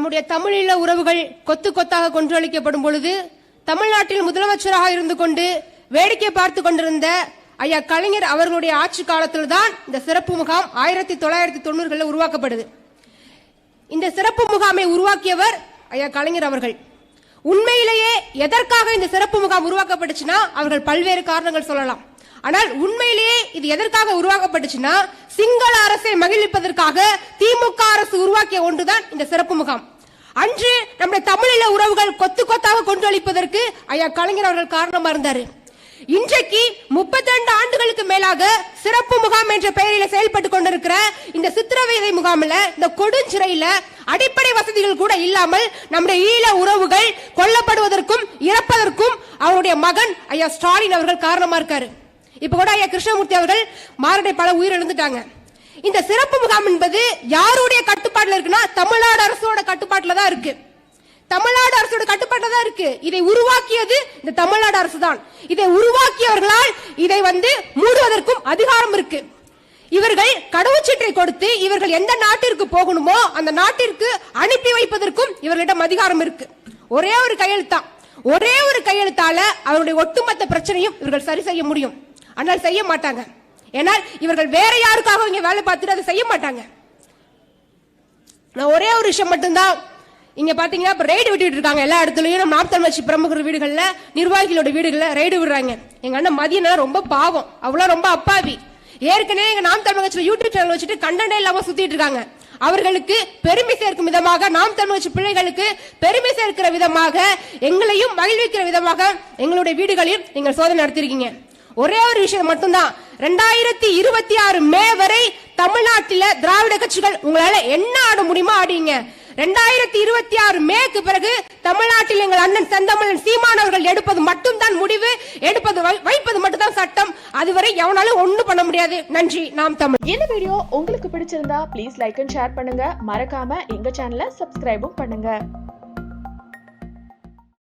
நம்முடைய தமிழீழ உறவுகள் கொத்து கொத்தாக கொன்றளிக்கப்படும் பொழுது தமிழ்நாட்டில் முதலமைச்சராக இருந்து கொண்டு வேடிக்கை பார்த்து கொண்டிருந்த ஐயா கலைஞர் அவர்களுடைய ஆட்சி காலத்தில் தான் இந்த சிறப்பு முகாம் ஆயிரத்தி தொள்ளாயிரத்தி தொண்ணூறுகளில் உருவாக்கப்படுது. இந்த சிறப்பு முகாமை உருவாக்கியவர் ஐயா கலைஞர் அவர்கள். உண்மையிலேயே எதற்காக இந்த சிறப்பு முகாம் உருவாக்கப்பட்டுச்சுன்னா அவர்கள் பல்வேறு காரணங்கள் சொல்லலாம். ஆனால் உண்மையிலேயே இது எதற்காக உருவாக்கப்பட்டுச்சுன்னா சிங்கள அரசை மகிழ்விப்பதற்காக திமுக அரசு உருவாக்கிய ஒன்றுதான் இந்த சிறப்பு முகாம். அன்று நம்முடைய தமிழீழ உறவுகள் கொத்து கொத்தாக கொன்றளிப்பதற்கு ஐயா கலைஞர் அவர்கள் காரணமா இருந்தாரு. இன்றைக்கு 32 ஆண்டுகளுக்கு மேலாக சிறப்பு முகாம் என்ற பெயரில் செயல்பட்டு கொண்டிருக்கிற இந்த சித்திரவதை முகாமில் இந்த கொடுஞ்சிறையில அடிப்படை வசதிகள் கூட இல்லாமல் நம்முடைய ஈழ உறவுகள் கொல்லப்படுவதற்கும் இறப்பதற்கும் அவருடைய மகன் ஐயா ஸ்டாலின் அவர்கள் காரணமா இருக்காரு. இப்ப கூட ஐயா கிருஷ்ணமூர்த்தி அவர்கள் மாரடை பல உயிரிழந்துட்டாங்க இந்த சிறப்பு முகாம் என்பது யாருடைய கட்டுப்பாட்டுல இருக்குன்னா தமிழ்நாடு அரசோட கட்டுப்பாட்டுல தான் இருக்கு. தமிழ்நாடு அரசோட கட்டுப்பாட்டில் தான் இருக்கு. இதை உருவாக்கியது இந்த தமிழ்நாடு அரசு தான் இதை உருவாக்கியவர்களால் இதை வந்து மூடுவதற்கும் அதிகாரம் இருக்கு. இவர்கள் கடவுச்சீட்டை கொடுத்து இவர்கள் எந்த நாட்டிற்கு போகணுமோ அந்த நாட்டிற்கு அனுப்பி வைப்பதற்கும் இவர்களிடம் அதிகாரம் இருக்கு. ஒரே ஒரு கையெழுத்தான் ஒரே ஒரு கையெழுத்தால அவருடைய ஒட்டுமொத்த பிரச்சனையும் இவர்கள் சரி செய்ய முடியும். ஆனால் செய்ய மாட்டாங்க. ஏன்னால் இவர்கள் வேற யாருக்காக இங்க வேலை பார்த்துட்டு அதை செய்ய மாட்டாங்க. நான் ஒரே ஒரு விஷயம் மட்டும்தான் இங்க பாத்தீங்கன்னா இப்ப ரைடு விட்டுட்டு இருக்காங்க. எல்லா இடத்துலயும் நம்ம நாப்தல் பிரமுகர் வீடுகள்ல நிர்வாகிகளோட வீடுகள்ல ரைடு விடுறாங்க. எங்க அண்ணன் மதியனா ரொம்ப பாவம். அவ்வளவு ரொம்ப அப்பாவி. ஏற்கனவே எங்க நாம் தமிழ் யூடியூப் சேனல் வச்சுட்டு கண்டனே இல்லாம சுத்திட்டு இருக்காங்க. அவர்களுக்கு பெருமை சேர்க்கும் விதமாக நாம் தமிழ் பிள்ளைகளுக்கு பெருமை சேர்க்கிற விதமாக எங்களையும் மகிழ்விக்கிற விதமாக எங்களுடைய வீடுகளில் நீங்கள் சோதனை நடத்திருக்கீங்க. ஒரே ஒரு விஷயம் மட்டும்தான். ரெண்டாயிரத்தி இருபத்தி ஆறு மே வரை தமிழ்நாட்டில திராவிட கட்சிகள் உங்களால என்ன ஆட முடியுமோ ஆடிங்க. ரெண்டாயிரத்தி இருபத்தி ஆறு மேக்கு பிறகு தமிழ்நாட்டில் எங்கள் அண்ணன் செந்தமிழன் சீமானவர்கள் எடுப்பது மட்டும்தான் முடிவு. எடுப்பது வைப்பது மட்டும்தான் சட்டம். அதுவரை எவனாலும் ஒண்ணும் பண்ண முடியாது. நன்றி. நாம் தமிழ். இந்த வீடியோ உங்களுக்கு பிடிச்சிருந்தா ப்ளீஸ் லைக் அண்ட் ஷேர் பண்ணுங்க. மறக்காம எங்க சேனலை சப்ஸ்கிரைபும் பண்ணுங்க.